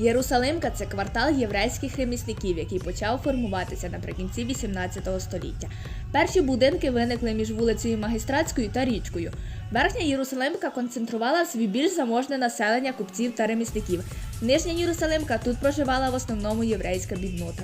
Єрусалимка це квартал єврейських ремісників, який почав формуватися наприкінці 18 століття. Перші будинки виникли між вулицею Магістратською та річкою. Верхня Єрусалимка концентрувала в собі більш заможне населення купців та ремісників. Нижня Єрусалимка тут проживала в основному єврейська біднота.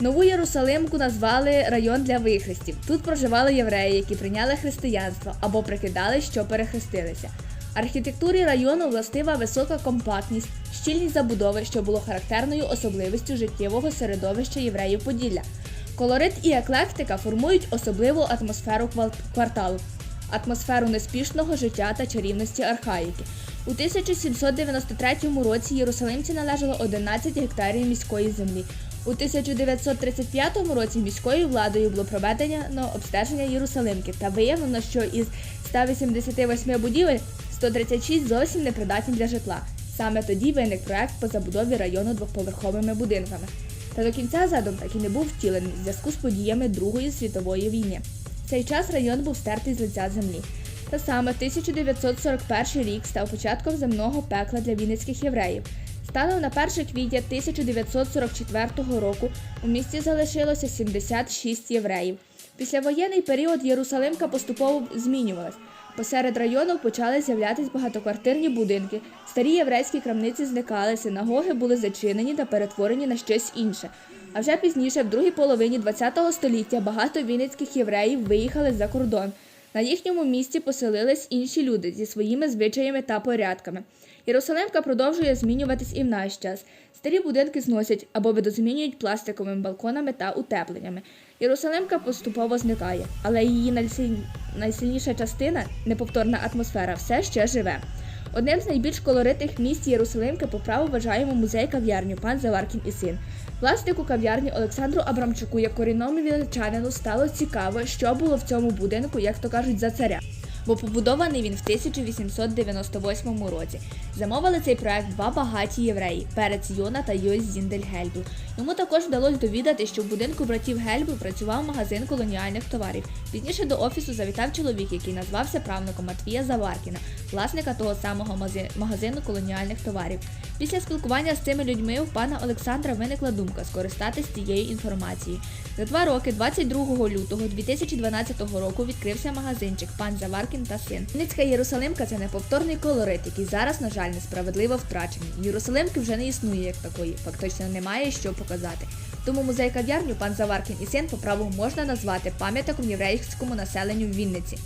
Нову Єрусалимку назвали район для вихрестів. Тут проживали євреї, які прийняли християнство або прикидали, що перехрестилися. Архітектурі району властива висока компактність, щільність забудови, що було характерною особливістю життєвого середовища євреїв Поділля. Колорит і еклектика формують особливу атмосферу кварталу, атмосферу неспішного життя та чарівності архаїки. У 1793 році єрусалимці належало 11 гектарів міської землі. У 1935 році міською владою було проведено обстеження Єрусалимки та виявлено, що із 188 будівель 136 зовсім непридатні для житла. Саме тоді виник проект по забудові району двоповерховими будинками. Та до кінця задум так і не був втілений в зв'язку з подіями Другої світової війни. В цей час район був стертий з лиця землі. Та саме 1941 рік став початком земного пекла для вінницьких євреїв. Станом на 1 квітня 1944 року у місті залишилося 76 євреїв. Післявоєнний період Єрусалимка поступово змінювалась. Посеред району почали з'являтися багатоквартирні будинки, старі єврейські крамниці зникали, синагоги були зачинені та перетворені на щось інше. А вже пізніше, в другій половині ХХ століття, багато вінницьких євреїв виїхали за кордон. На їхньому місці поселились інші люди зі своїми звичаями та порядками. Єрусалимка продовжує змінюватись і в наш час. Старі будинки зносять або видозмінюють пластиковими балконами та утепленнями. Єрусалимка поступово зникає, але її найсильніша частина, неповторна атмосфера, все ще живе. Одним з найбільш колоритних місць Єрусалимки по праву вважаємо музей кав'ярню пан Заваркін і син. Власнику кав'ярні Олександру Абрамчуку, як корінному вінничанину, стало цікаво, що було в цьому будинку, як то кажуть, за царя. Бо побудований він в 1898 році. Замовили цей проект два багаті євреї Перець Йона та Йось Зіндельгельбу. Йому також вдалося довідати, що в будинку братів Гельбу працював магазин колоніальних товарів. Пізніше до офісу завітав чоловік, який назвався правником Матвія Заваркіна, власника того самого магазину колоніальних товарів. Після спілкування з цими людьми у пана Олександра виникла думка скористатись цією інформацією. За два роки, 22 лютого 2012 року, відкрився магазинчик пан Заваркін та син. Вінницька Єрусалимка це неповторний колорит, який зараз, на жаль, несправедливо втрачений. Єрусалимки вже не існує як такої, фактично немає що показати. Тому музей кав'ярню пан Заваркін і син по праву можна назвати пам'ятником єврейському населенню в Вінниці.